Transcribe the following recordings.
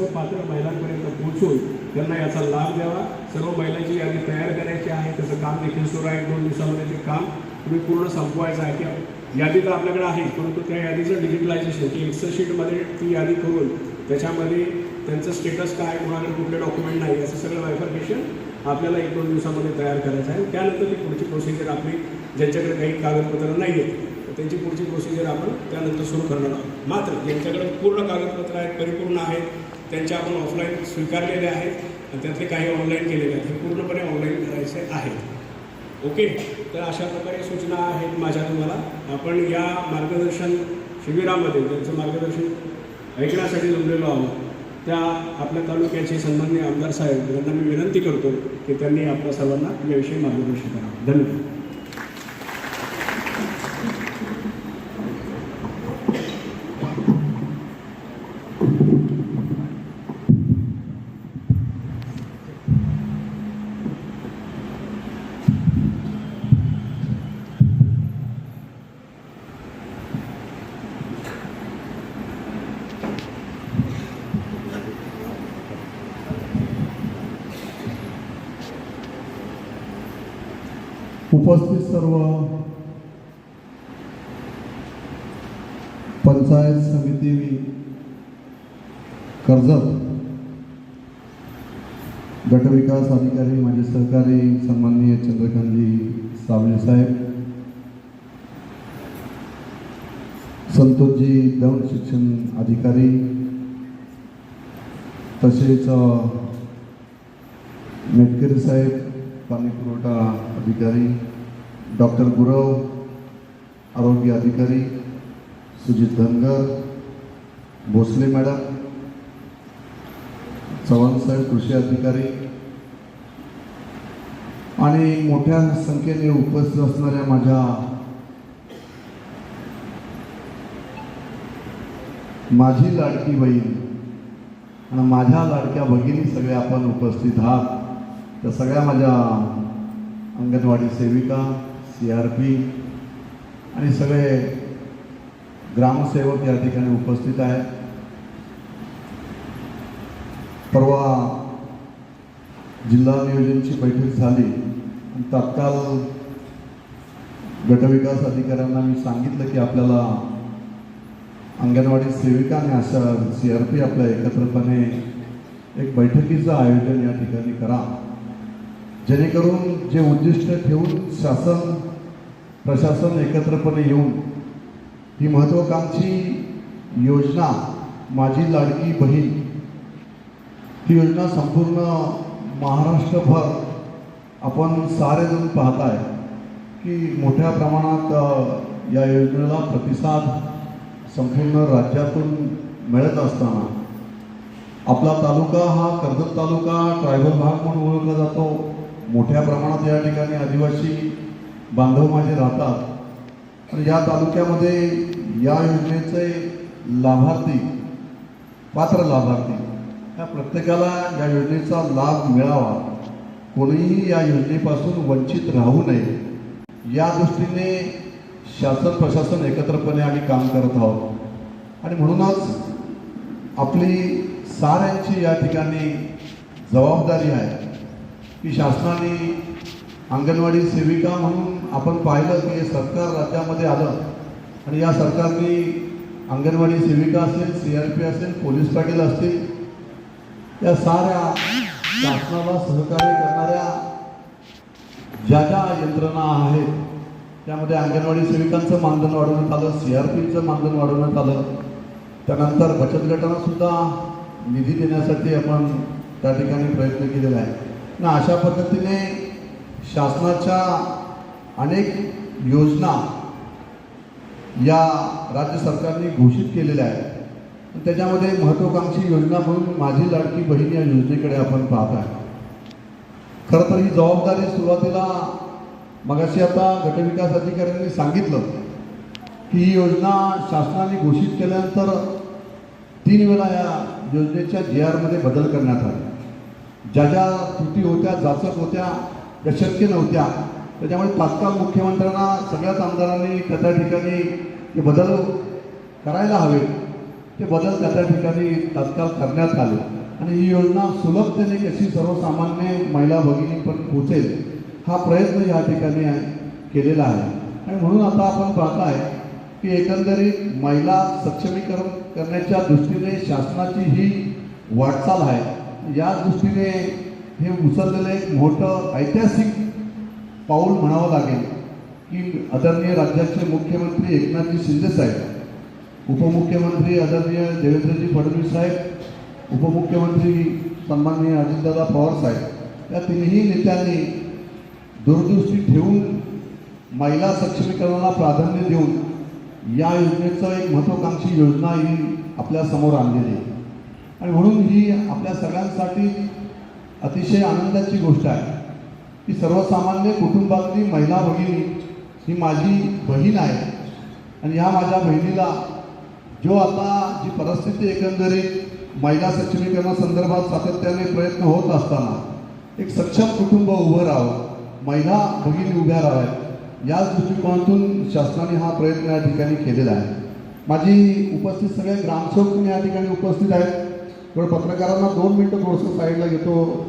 सर्व पात्र महिलांपर्यंत पोहोचून त्यांना याचा लाभ द्यावा. सर्व महिलांची यादी तयार करायची आहे. त्याचं काम देखील सुरू आहे. दोन दिवसामध्ये ते काम तुम्ही पूर्ण संपवायचं आहे. की यादी तर आपल्याकडे आहे परंतु त्या यादीचं डिजिटलायझेशन की एक्सेल शीटमध्ये ती यादी करून त्याच्यामध्ये त्यांचं स्टेटस काय कोणाकडे कुठले डॉक्युमेंट नाही याचं सगळं वायफर्केशन आपल्याला एक दोन दिवसामध्ये तयार करायचं आहे. त्यानंतर ती पुढची प्रोसिजर आपली ज्यांच्याकडे काही कागदपत्र नाही आहेत तर त्यांची पुढची प्रोसिजर आपण त्यानंतर सुरू करणार आहोत. मात्र ज्यांच्याकडे पूर्ण कागदपत्र आहेत परिपूर्ण आहेत त्यांच्या आपण ऑफलाईन स्वीकारलेले आहेत आणि त्यातले काही ऑनलाईन केलेले आहेत. हे पूर्णपणे ऑनलाईन करायचे आहेत ओके तर अशा प्रकारे सूचना आहेत माझ्या तुम्हाला. आपण या मार्गदर्शन शिबिरामध्ये त्यांचं मार्गदर्शन ऐकण्यासाठी जमलेलो आहोत त्या आपल्या तालुक्याचे सन्माननीय आमदार साहेब यांना मी विनंती करतो की त्यांनी आपल्या सर्वांना याविषयी मार्गदर्शन करावं. धन्यवाद. उपस्थित सर्व पंचायत समिती कर्जत गटविकास अधिकारी माझे सहकारी सन्माननीय चंद्रकांतजी सावळे साहेब संतोषजी दौंड शिक्षण अधिकारी तसेच मेटकरी साहेब पाणी पुरवठा अधिकारी डॉक्टर गुरव आरोग्य अधिकारी सुजित धनगर भोसले मॅडम चव्हाण साहेब कृषी अधिकारी आणि मोठ्या संख्येने उपस्थित असणाऱ्या माझ्या माझी लाडकी बहीण आणि माझ्या लाडक्या भगिनी सगळे आपण उपस्थित आहात. त्या सगळ्या माझ्या अंगणवाडी सेविका सी आर पी आणि सगळे ग्रामसेवक या ठिकाणी उपस्थित आहेत. परवा जिल्हा नियोजनची बैठक झाली. आणि तात्काळ गटविकास अधिकाऱ्यांना मी सांगितलं की आपल्याला अंगणवाडी सेविका आणि अशा सी आर पी आपल्या एकत्रपणे एक बैठकीचं आयोजन या ठिकाणी करा. जेणेकरून जे उद्दिष्ट ठेवून शासन प्रशासन एकत्रपणे येऊन ही महत्त्वाकांक्षी योजना माझी लाडकी बहीण ही योजना संपूर्ण महाराष्ट्रभर आपण सारेजण पाहताय की मोठ्या प्रमाणात या योजनेला प्रतिसाद संपूर्ण राज्यातून मिळत असताना. आपला तालुका हा कर्जत तालुका ट्रायबल भाग म्हणून ओळखला जातो. मोठ्या प्रमाणात या ठिकाणी आदिवासी बांधव माझे राहतात. आणि या तालुक्यामध्ये या योजनेचे लाभार्थी पात्र लाभार्थी या प्रत्येकाला या योजनेचा लाभ मिळावा. कोणीही या योजनेपासून वंचित राहू नये. या दृष्टीने शासन प्रशासन एकत्रपणे आम्ही काम करत आहोत. आणि म्हणूनच आपली साऱ्यांची या ठिकाणी जबाबदारी आहे. की शासनाने अंगणवाडी सेविका म्हणून आपण पाहिलं की हे सरकार राज्यामध्ये आलं. आणि या सरकारने अंगणवाडी सेविका असेल सी आर पी असेल पोलीस पाटील असतील या साऱ्या शासनाला सहकार्य करणाऱ्या ज्या ज्या यंत्रणा आहेत त्यामध्ये अंगणवाडी सेविकांचं मानधन वाढवण्यात आलं सी आर पीचं मानधन वाढवण्यात आलं. त्यानंतर बचत गटांना सुद्धा निधी देण्यासाठी आपण त्या ठिकाणी प्रयत्न केलेला आहे. ना अशा पद्धतीने शासनाच्या अनेक योजना या राज्य सरकारने घोषित केलेल्या आहेत. त्याच्यामध्ये महत्त्वाकांक्षी योजना म्हणून माझी लाडकी बहीण या योजनेकडे आपण पाहत आहे खरं तर ही जबाबदारी सुरुवातीला मगाशी आता गटविकास अधिकाऱ्यांनी सांगितलं की ही योजना शासनाने घोषित केल्यानंतर तीन वेळा या योजनेच्या जी आरमध्ये बदल करण्यात आले. ज्या ज्या त्रुटी होत्या जाचक होत्या त्या शक्य नव्हत्या त्याच्यामुळे तात्काळ मुख्यमंत्र्यांना सगळ्याच आमदारांनी त्या त्या ठिकाणी जे बदल करायला हवे ते बदल त्या त्या ठिकाणी तात्काळ करण्यात आले. आणि ही योजना सुलभतेने कशी सर्वसामान्य महिला भगिनीपर्यंत पोचेल हा प्रयत्न या ठिकाणी केलेला आहे. आणि म्हणून आता आपण पाहताय की एकंदरीत महिला सक्षमीकरण करण्याच्या दृष्टीने शासनाची ही वाटचाल आहे. या दृष्टीने हे उचललेलं एक मोठं ऐतिहासिक पाऊल म्हणावं लागेल की आदरणीय राज्याचे मुख्यमंत्री एकनाथजी शिंदे साहेब उपमुख्यमंत्री आदरणीय देवेंद्रजी फडणवीस साहेब उपमुख्यमंत्री सन्माननीय अजितदादा पवार साहेब या तिन्ही नेत्यांनी दूरदृष्टी ठेवून महिला सक्षमीकरणाला प्राधान्य देऊन या योजनेचं एक महत्त्वाकांक्षी योजना ही आपल्यासमोर आणलेली आहे. आणि म्हणून ही आपल्या सगळ्यांसाठी अतिशय आनंदाची गोष्ट आहे. की सर्वसामान्य कुटुंबातली महिला भगिनी ही माझी बहीण आहे. आणि या माझ्या बहिणीला जो आता जी परिस्थिती एकंदरीत महिला सक्षमीकरणासंदर्भात सातत्याने प्रयत्न होत असताना एक सक्षम कुटुंब उभं राहावं महिला भगिनी उभ्या राहाव्यात याच दृष्टिकोनातून शासनाने हा प्रयत्न या ठिकाणी केलेला आहे. माझी उपस्थित सगळे ग्रामसेवक या ठिकाणी उपस्थित आहेत. थोडं पत्रकारांना दोन मिनटं थोडंसं साईडला घेतो.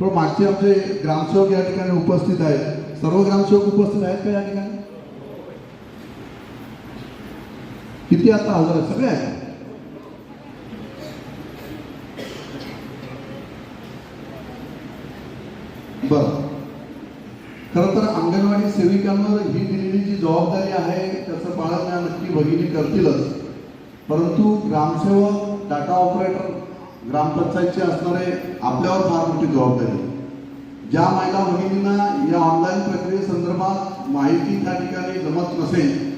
थोडं मागचे आमचे ग्रामसेवक या ठिकाणी उपस्थित आहेत. सर्व ग्रामसेवक उपस्थित आहेत का या ठिकाणी? किती आता हजर आहेत? सगळे आहेत? बरं. खरं तर अंगणवाडी सेविकांवर ही दिलेली जी जबाबदारी आहे त्याचं पालन या नक्की भगिनी करतीलच. परंतु ग्रामसेवक डाटा ऑपरेटर ग्रामपंचायतचे असणारे आपल्यावर फार मोठी जबाबदारी ज्या महिला भगिनींना या ऑनलाईन प्रक्रियेसंदर्भात माहिती त्या ठिकाणी जमत नसेल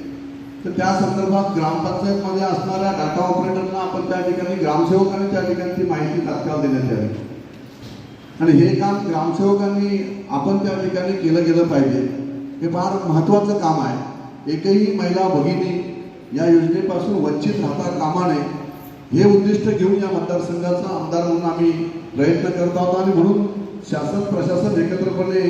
तर त्या संदर्भात ग्रामपंचायतमध्ये असणाऱ्या डाटा ऑपरेटरना आपण त्या ठिकाणी ग्रामसेवकांनी त्या ठिकाणी ती माहिती तात्काळ देण्यात यावी. आणि हे काम ग्रामसेवकांनी आपण त्या ठिकाणी केलं गेलं पाहिजे. हे फार महत्त्वाचं काम आहे. एकही महिला भगिनी या योजनेपासून वंचित राहता कामा नये. हे उद्दिष्ट घेऊन या मतदारसंघाचा आमदार म्हणून आम्ही प्रयत्न करत आहोत आणि म्हणून शासन प्रशासन एकत्रपणे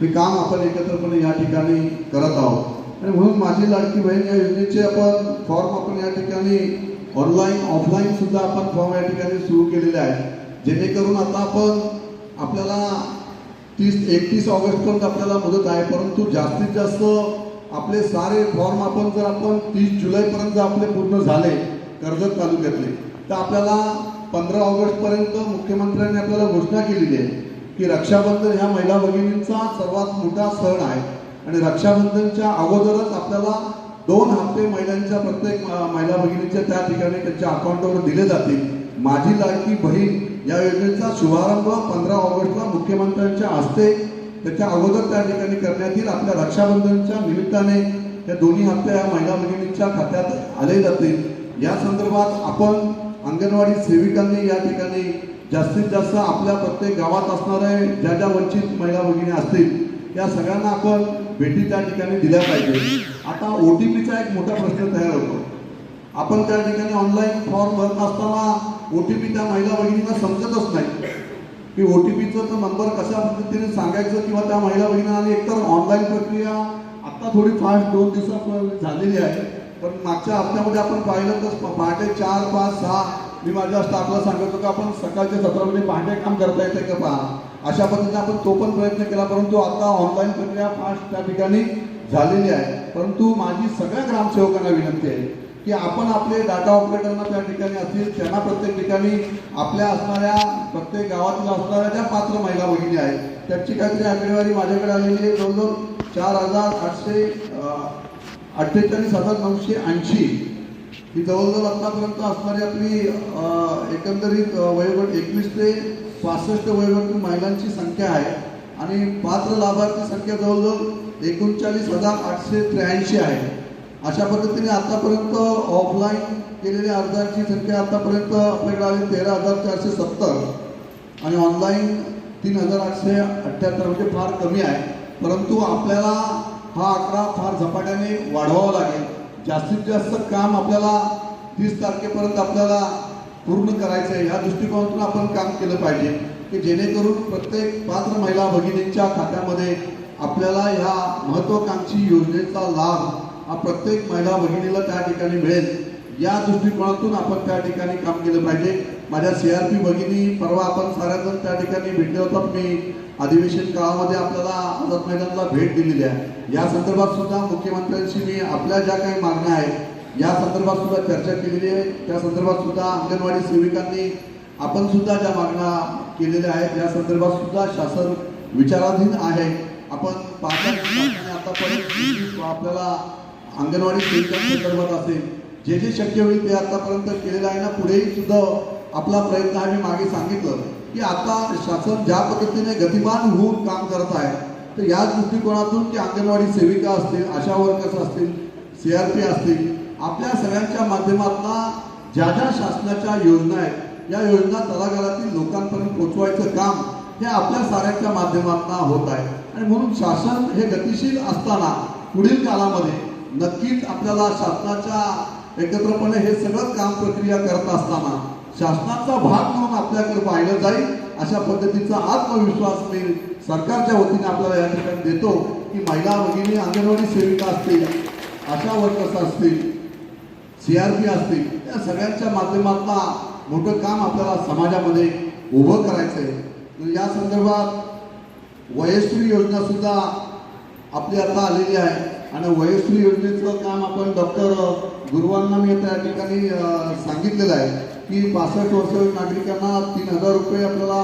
हे काम आपण एकत्रपणे या ठिकाणी करत आहोत. आणि म्हणून माझी लाडकी बहीण या योजनेचे आपण फॉर्म आपण या ठिकाणी ऑनलाईन ऑफलाईन सुद्धा आपण फॉर्म या ठिकाणी सुरू केलेले आहेत. जेणेकरून आता आपण आपल्याला तीस एकतीस ऑगस्टपर्यंत आपल्याला मुदत आहे परंतु जास्तीत जास्त आपले सारे फॉर्म आपण जर आपण तीस जुलैपर्यंत आपले पूर्ण झाले कर्जत तालुक्यातले. तर आपल्याला पंधरा ऑगस्टपर्यंत मुख्यमंत्र्यांनी आपल्याला घोषणा केलेली आहे की रक्षाबंधन ह्या महिला भगिनींचा सर्वात मोठा सण आहे. आणि रक्षाबंधनच्या अगोदरच आपल्याला दोन हप्ते महिलांच्या प्रत्येक महिला भगिनीच्या त्या ठिकाणी त्यांच्या अकाउंटवर दिले जातील. माझी लाडकी बहीण या योजनेचा शुभारंभ पंधरा ऑगस्टला मुख्यमंत्र्यांच्या हस्ते त्याच्या अगोदर त्या ठिकाणी करण्यात येईल. आपल्या रक्षाबंधनच्या निमित्ताने या दोन्ही हप्ते या महिला भगिनींच्या खात्यात आले जातील. या संदर्भात आपण अंगणवाडी सेविकांनी या ठिकाणी जास्तीत जास्त आपल्या प्रत्येक गावात असणारे ज्या ज्या वंचित महिला भगिनी असतील या सगळ्यांना आपण भेटी त्या ठिकाणी दिल्या पाहिजे. आता ओ टी पीचा एक मोठा प्रश्न तयार होतो. आपण त्या ठिकाणी ऑनलाईन फॉर्म भरत असताना ओ टी पी त्या महिला भगिनींना समजतच नाही. की ओ टी पीचा तर नंबर कशा पद्धतीने सांगायचं किंवा त्या महिला भगिनींना आणि एकतर ऑनलाईन प्रक्रिया आत्ता थोडी फास्ट दोन दिवसात झालेली आहे. पण मागच्या हप्त्यामध्ये आपण पाहिलं तर पहाटे चार पाच सहा मी माझ्या स्टाफला सांगत होतो की आपण सकाळच्या सत्रामध्ये पहाटे काम करता येते का पहा? अशा पद्धतीने आपण तो पण प्रयत्न केला परंतु आता ऑनलाईन प्रक्रिया फास्ट त्या ठिकाणी झालेली आहे. परंतु माझी सगळ्या ग्रामसेवकांना विनंती आहे की आपण आपले डाटा ऑपरेटरना त्या ठिकाणी असतील त्यांना प्रत्येक ठिकाणी आपल्या असणाऱ्या प्रत्येक गावातील असणाऱ्या ज्या पात्र महिला भगिनी आहेत त्याची काहीतरी आकडेवारी माझ्याकडे आलेली आहे. जवळजवळ चार हजार आठशे अठ्ठेचाळीस हजार नऊशे ऐंशी ही जवळजवळ आतापर्यंत असणारी आपली एकंदरीत वयोगट एकवीस ते पासष्ट वयोगट महिलांची संख्या आहे. आणि पात्र लाभार्थी संख्या जवळजवळ एकोणचाळीस हजार आठशे त्र्याऐंशी आहे. अशा पद्धतीने आतापर्यंत ऑफलाईन केलेल्या अर्जांची संख्या आतापर्यंत आपल्याकडे आली तेरा हजार चारशे सत्तर. आणि ऑनलाईन तीन हजार आठशे अठ्ठ्याहत्तर म्हणजे फार कमी आहे. परंतु आपल्याला हा आकडा फार झपाट्याने वाढवावा लागेल. जास्तीत जास्त काम आपल्याला तीस तारखेपर्यंत आपल्याला पूर्ण करायचं आहे. या दृष्टिकोनातून आपण काम केलं पाहिजे. की जेणेकरून प्रत्येक पात्र महिला भगिनींच्या खात्यामध्ये आपल्याला ह्या महत्त्वाकांक्षी योजनेचा लाभ हा प्रत्येक महिला भगिनीला त्या ठिकाणी मिळेल. या दृष्टिकोनातून आपण त्या ठिकाणी काम केलं पाहिजे. माझ्या सी आर पी भगिनी परवा आपण साऱ्याजण त्या ठिकाणी भेटले होतात मी अधिवेशन काळामध्ये आपल्याला आझाद मैदानला भेट दिलेली आहे. या संदर्भात सुद्धा मुख्यमंत्र्यांशी मी आपल्या ज्या काही मागण्या आहेत या संदर्भात सुद्धा चर्चा केलेली आहे. त्या संदर्भात सुद्धा अंगणवाडी सेविकांनी आपण सुद्धा ज्या मागण्या केलेल्या आहेत या संदर्भात सुद्धा शासन विचाराधीन आहे. आपण पाहता आतापर्यंत आपल्याला अंगणवाडी सेविकांसंदर्भात असेल जे जे शक्य होईल ते आतापर्यंत केलेलं आहे ना पुढेही सुद्धा आपला प्रयत्न आहे मी मागे सांगितलं की आता शासन ज्या पद्धतीने गतिमान होऊन काम करत आहे तर या दृष्टिकोनातून की अंगणवाडी सेविका असतील आशा वर्कर्स असतील सी आर पी असतील आपल्या सगळ्यांच्या माध्यमातून ज्या ज्या शासनाच्या योजना आहेत या योजना तळागाळातील लोकांपर्यंत पोहोचवायचं काम हे आपल्या साऱ्यांच्या माध्यमातून होत आहे. आणि म्हणून शासन हे गतिशील असताना पुढील काळामध्ये नक्कीच आपल्याला शासनाच्या एकत्रपणे हे सगळं काम प्रक्रिया करत असताना शासनाचा भाग म्हणून आपल्याकडे पाहिलं जाईल अशा पद्धतीचा आत्मविश्वास मी सरकारच्या वतीने आपल्याला या ठिकाणी देतो की महिला भगिनी अंगणवाडी सेविका असतील आशा वर्कर्स असतील सी आर पी असतील या सगळ्यांच्या माध्यमातला मोठं काम आपल्याला समाजामध्ये उभं करायचं आहे. या संदर्भात वयश्री योजना सुद्धा आपली आता आलेली आहे. आणि वयश्री योजनेचं काम आपण डॉक्टर गुरुवांना मी त्या ठिकाणी सांगितलेलं आहे की पासष्ट वर्ष नागरिकांना तीन हजार रुपये आपल्याला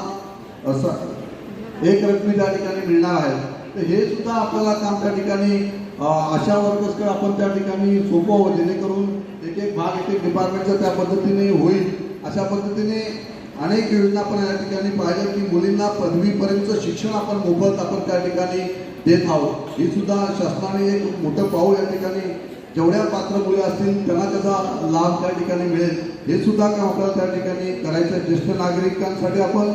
असं एक रकमी त्या ठिकाणी मिळणार आहे. तर हे सुद्धा आपल्याला काम त्या ठिकाणी अशा वर्कर्सकडे आपण त्या ठिकाणी सोपवावं जेणेकरून एक एक भाग एक एक डिपार्टमेंटचा त्या पद्धतीने होईल. अशा पद्धतीने अनेक योजना आपण या ठिकाणी पाहिल्या की मुलींना पदवीपर्यंत शिक्षण आपण मोफत आपण त्या ठिकाणी देत आहोत. ही सुद्धा शासनाने एक मोठं पाऊल या ठिकाणी जेवढ्या पात्र मुले असतील त्यांना त्याचा लाभ त्या ठिकाणी मिळेल. हे सुद्धा काम आपल्याला त्या ठिकाणी करायचं आहे. ज्येष्ठ नागरिकांसाठी आपण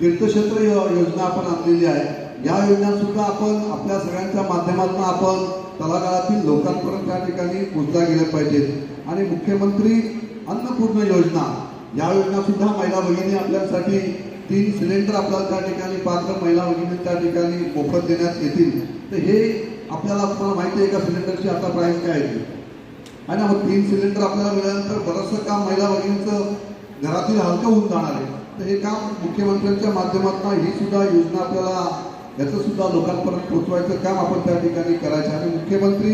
तीर्थक्षेत्र योजना आपण आणलेली आहे. या योजना सुद्धा आपण आपल्या सगळ्यांच्या माध्यमातून आपण कलाकारातील लोकांपर्यंत त्या ठिकाणी पोचल्या गेल्या पाहिजेत. आणि मुख्यमंत्री अन्नपूर्ण योजना या योजना सुद्धा महिला भगिनी आपल्यासाठी तीन सिलेंडर आपल्याला त्या ठिकाणी पात्र महिला भगिनी त्या ठिकाणी मोफत देण्यात येतील. तर हे आपल्याला तुम्हाला माहिती आहे का सिलेंडरची आता प्राईस काय आहे? आणि ना मग तीन सिलेंडर आपल्याला मिळाल्यानंतर बरंचसं काम महिला भगिनींचं घरातील हलकं होऊन जाणार आहे. तर हे काम मुख्यमंत्र्यांच्या माध्यमातून ही सुद्धा योजना आपल्याला याचं सुद्धा लोकांपर्यंत पोहोचवायचं काम आपण त्या ठिकाणी करायचं आणि मुख्यमंत्री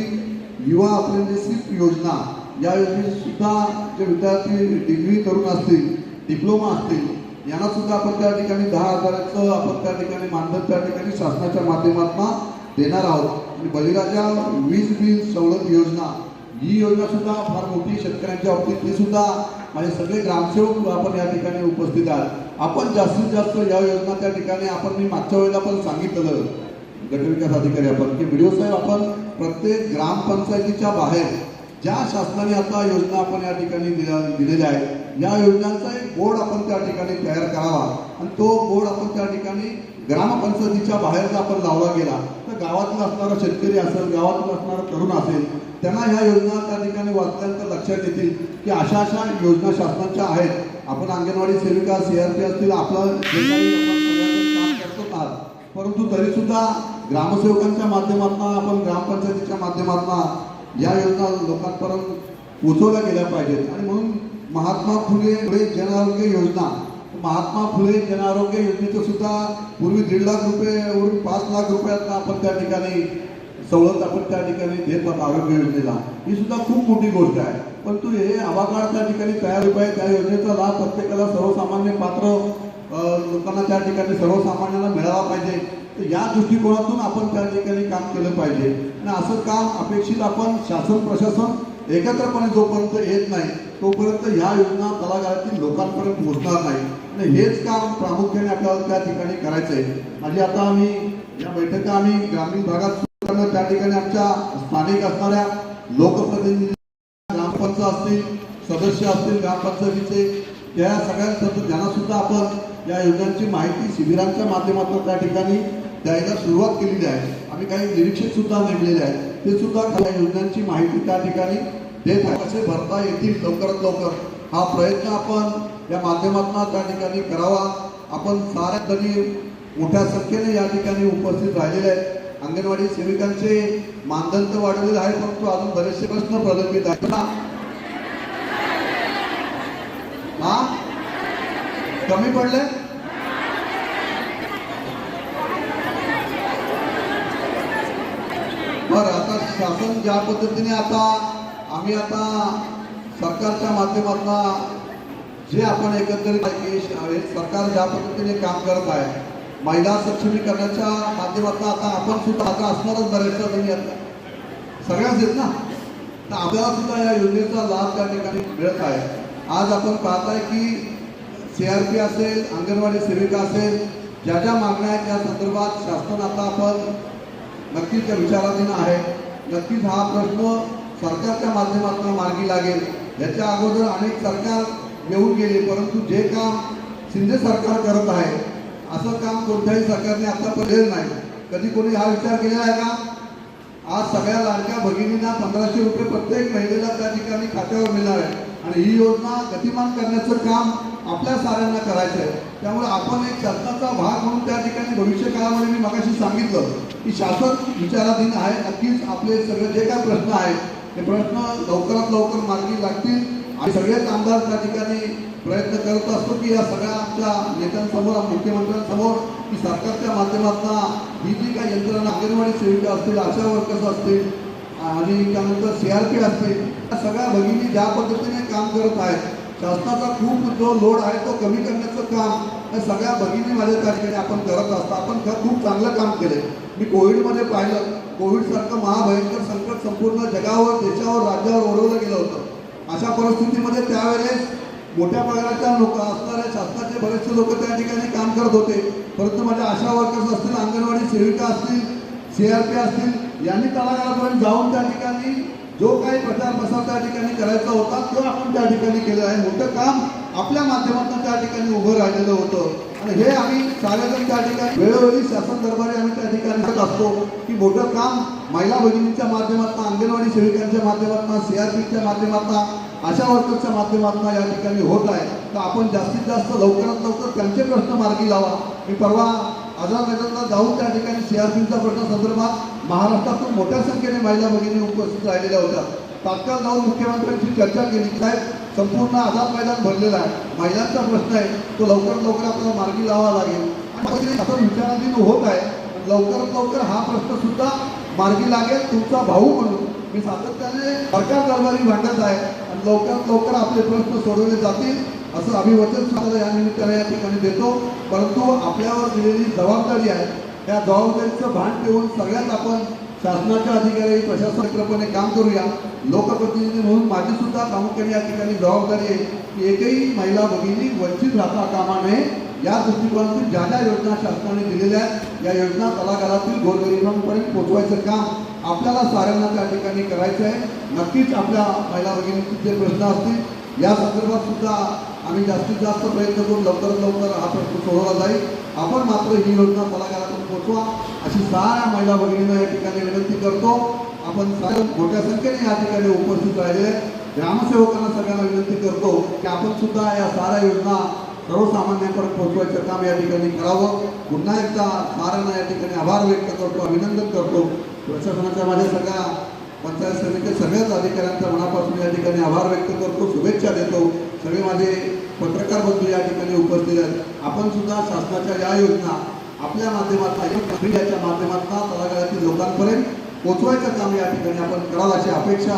युवा अप्रेंटिसशिप योजना या योजनेत सुद्धा जे विद्यार्थी डिग्री करून असतील डिप्लोमा असतील यांना सुद्धा आपण त्या ठिकाणी दहा हजाराचं आपण त्या ठिकाणी मानधन त्या ठिकाणी शासनाच्या माध्यमातून देणार आहोत. आणि बळीराजा वीज बिल सवलत योजना ही योजना सुद्धा फार मोठी शेतकऱ्यांच्या बाबतीत ही सुद्धा माझे सगळे ग्रामसेवक आपण या ठिकाणी उपस्थित आहात. आपण जास्तीत जास्त या योजना त्या ठिकाणी आपण मी मागच्या वेळेला पण सांगितलं गटविकास अधिकारी आपण की व्हिडिओ साहेब आपण प्रत्येक ग्रामपंचायतीच्या बाहेर ज्या शासनाने आता योजना आपण या ठिकाणी दिलेल्या आहेत या योजनांचा एक बोर्ड आपण त्या ठिकाणी तयार करावा. आणि तो बोर्ड आपण त्या ठिकाणी ग्रामपंचायतीच्या बाहेर जर आपण लावला गेला तर गावातील असणारा शेतकरी असेल गावातील असणारा तरुण असेल त्यांना ह्या योजना त्या ठिकाणी वाचल्यानंतर लक्षात येतील की अशा अशा योजना शासनाच्या आहेत. आपण अंगणवाडी सेविका सी आर पी असतील आपला काम करतो आहात. परंतु तरी सुद्धा ग्रामसेवकांच्या माध्यमातून आपण ग्रामपंचायतीच्या माध्यमातून या योजना लोकांपर्यंत पोचवल्या गेल्या पाहिजेत. आणि म्हणून महात्मा फुले पुढे जनआरोग्य योजना महात्मा फुले जनआरोग्य योजनेचं सुद्धा पूर्वी दीड लाख रुपयेवरून पाच लाख रुपयात आपण त्या ठिकाणी सवलत आपण त्या ठिकाणी देत आहोत आरोग्य योजनेला. ही सुद्धा खूप मोठी गोष्ट आहे. परंतु हे आवाकाळ त्या ठिकाणी तयार होत आहे. त्या योजनेचा लाभ प्रत्येकाला सर्वसामान्य पात्र लोकांना त्या ठिकाणी सर्वसामान्यांना मिळाला पाहिजे. तर या दृष्टिकोनातून आपण त्या ठिकाणी काम केलं पाहिजे. आणि असं काम अपेक्षित आपण शासन प्रशासन एकत्रपणे जोपर्यंत येत नाही तोपर्यंत ह्या योजना तळागाळातील लोकांपर्यंत पोहोचणार नाही. आणि हेच काम प्रामुख्याने आपल्याला त्या ठिकाणी करायचं आहे. म्हणजे आता आम्ही या बैठका आम्ही ग्रामीण भागात त्या ठिकाणी आमच्या स्थानिक असणाऱ्या लोकप्रतिनिधी ग्रामपंच असतील सदस्य असतील ग्रामपंचायतीचे त्या सगळ्यांचं ज्यांना सुद्धा आपण या योजनांची माहिती शिबिरांच्या माध्यमातून त्या ठिकाणी द्यायला सुरुवात केलेली आहे. आम्ही काही निरीक्षक सुद्धा नेमलेले आहेत. ते सुद्धा काही योजनांची माहिती त्या ठिकाणी देत आहे कसे भरता येतील लवकरात लवकर. हा प्रयत्न आपण या माध्यमातून त्या ठिकाणी करावा. आपण साऱ्या तरी मोठ्या संख्येने या ठिकाणी उपस्थित राहिलेले आहेत. अंगणवाडी सेविकांचे मानधन तर वाढलेले आहे परंतु अजून बरेचसे प्रश्न प्रलंबित आहेत. कमी पडले? शासन ज्या पद्धतीने आता आम्ही आता सरकारच्या माध्यमातून जे आपण एकंदरीत आहे की सरकार ज्या पद्धतीने काम करत आहे महिला सक्षमीकरणाच्या माध्यमातून आता आपण सुद्धा आता असणारच बऱ्याचशा जणी आता सगळ्याच आहेत ना? तर आपल्याला सुद्धा या योजनेचा लाभ त्या ठिकाणी मिळत आहे. आज आपण पाहताय की सी आर पी असेल अंगणवाडी सेविका असेल ज्या ज्या मागण्या आहेत त्या संदर्भात शासन आता आपण नक्कीच विचाराधीन आहे. नक्कीच हा प्रश्न सरकारच्या माध्यमातून मार्गी लागेल. याच्या अगोदर अनेक सरकार येऊन गेले परंतु जे काम शिंदे सरकार करत आहे असं काम कोणत्याही सरकारने आतापर्यंत नाही. कधी कोणी हा विचार केलेला आहे का? आज सगळ्या लाडक्या भगिनींना पंधराशे रुपये प्रत्येक महिलेला त्या ठिकाणी खात्यावर मिळणार आहे. आणि ही योजना गतिमान करण्याचं काम आपल्या साऱ्यांना करायचं आहे त्यामुळे आपण एक शासनाचा भाग म्हणून त्या ठिकाणी भविष्य काळामध्ये मी मगाशी सांगितलं की शासन विचाराधीन आहे. नक्कीच आपले सगळे जे काय प्रश्न आहेत ते प्रश्न लवकरात लवकर मार्गी लागतील. आणि सगळेच आमदार त्या ठिकाणी प्रयत्न करत असतो की या सगळ्या आमच्या नेत्यांसमोर मुख्यमंत्र्यांसमोर की सरकारच्या माध्यमातून ही जी काही यंत्रणा अंगणवाडी सेविका असतील आशा वर्कर्स असतील आणि त्यानंतर सी आर पी असतील या सगळ्या भगिनी ज्या पद्धतीने काम करत आहेत शासनाचा खूप जो लोड आहे तो कमी करण्याचं काम या सगळ्या भगिनी माझ्या त्या ठिकाणी आपण करत असतो. आपण खूप चांगलं काम केलंय. मी कोविडमध्ये पाहिलं. कोविडसारखं महाभयंकर संकट संपूर्ण जगावर देशावर राज्यावर ओढवलं गेलं होतं. अशा परिस्थितीमध्ये त्यावेळेस मोठ्या पगाराच्या लोक असणाऱ्या शासनाचे बरेचसे लोक त्या ठिकाणी काम करत होते. परंतु माझ्या आशा वर्कर्स असतील अंगणवाडी सेविका असतील सी आर पी असतील यांनी तळागाळापर्यंत जाऊन त्या ठिकाणी जो काही प्रचार प्रसार त्या ठिकाणी करायचा होता तो आपण त्या ठिकाणी केलं आहे. मोठं काम आपल्या माध्यमातून त्या ठिकाणी उभं राहिलेलं होतं. आणि हे आम्ही सार्वजनिक त्या ठिकाणी वेळोवेळी शासन दरबारी आम्ही त्या ठिकाणी करत असतो की मोठं काम महिला भगिनींच्या माध्यमातून अंगणवाडी सेविकांच्या माध्यमातून सी आर पीच्या माध्यमातून आशा वर्कर्सच्या माध्यमातून या ठिकाणी होत आहे. तर आपण जास्तीत जास्त लवकरात लवकर त्यांचे प्रश्न मार्गी लावा. मी परवा आझाद मैदानाला जाऊन त्या ठिकाणी सीआरपीच्या प्रश्न संदर्भात महाराष्ट्रातून मोठ्या संख्येने महिला भगिनी उपस्थित राहिलेल्या होत्या. तात्काळ जाऊन मुख्यमंत्र्यांशी चर्चा केली. की साहेब संपूर्ण आझाद मैदान भरलेला आहे. महिलांचा प्रश्न आहे तो लवकरात लवकर आपल्याला मार्गी लावावा लागेल. आणि विचाराधीन होत आहे लवकरात लवकर हा प्रश्न सुद्धा मार्गी लागेल तुमचा भाऊ म्हणून. मी सातत्याने सरकार दरबारी भांडत आहे आणि लवकरात लवकर आपले प्रश्न सोडवले जातील असं अभिवचन सुद्धा या निमित्ताने या ठिकाणी देतो. परंतु आपल्यावर दिलेली जबाबदारी आहे त्या जबाबदारीचं भान ठेवून सगळ्यात आपण शासनाच्या अधिकारी प्रशासनप्रमाणे काम करूया. लोकप्रतिनिधी म्हणून माझी सुद्धा प्रामुख्याने या ठिकाणी जबाबदारी आहे की एकही महिला भगिनी वंचित राहता कामा नये. या दृष्टिकोनातून ज्या ज्या योजना शासनाने दिलेल्या आहेत या योजना तलागारातील गोरगरिबांपर्यंत पोहोचवायचं काम आपल्याला साऱ्यांना त्या ठिकाणी करायचं आहे. नक्कीच आपल्या महिला भगिनींचे जे प्रश्न असतील या संदर्भात सुद्धा आम्ही जास्तीत जास्त प्रयत्न करून लवकरात लवकर हा प्रश्न सोडवला जाईल. आपण मात्र ही योजना कलाकारातून पोहोचवा अशी साऱ्या महिला भगिनींना या ठिकाणी विनंती करतो. आपण साऱ्या मोठ्या संख्येने या ठिकाणी उपस्थित राहिले. ग्रामसेवकांना सगळ्यांना विनंती करतो की आपण सुद्धा या साऱ्या योजना सर्वसामान्यांपर्यंत पोहोचवायचं काम या ठिकाणी करावं. पुन्हा एकदा साऱ्यांना या ठिकाणी आभार व्यक्त करतो अभिनंदन करतो. प्रशासनाच्या माझ्या सगळ्या पंचायत समिती सगळ्याच अधिकाऱ्यांच्या मनापासून या ठिकाणी आभार व्यक्त करतो. शुभेच्छा देतो. सगळे माझे पत्रकार बंधू या ठिकाणी उपस्थित आहेत. आपण सुद्धा शासनाच्या या योजना आपल्या माध्यमातून प्रक्रियाच्या माध्यमातून तळागाळातील लोकांपर्यंत पोचवायचं काम या ठिकाणी आपण करावं अशी अपेक्षा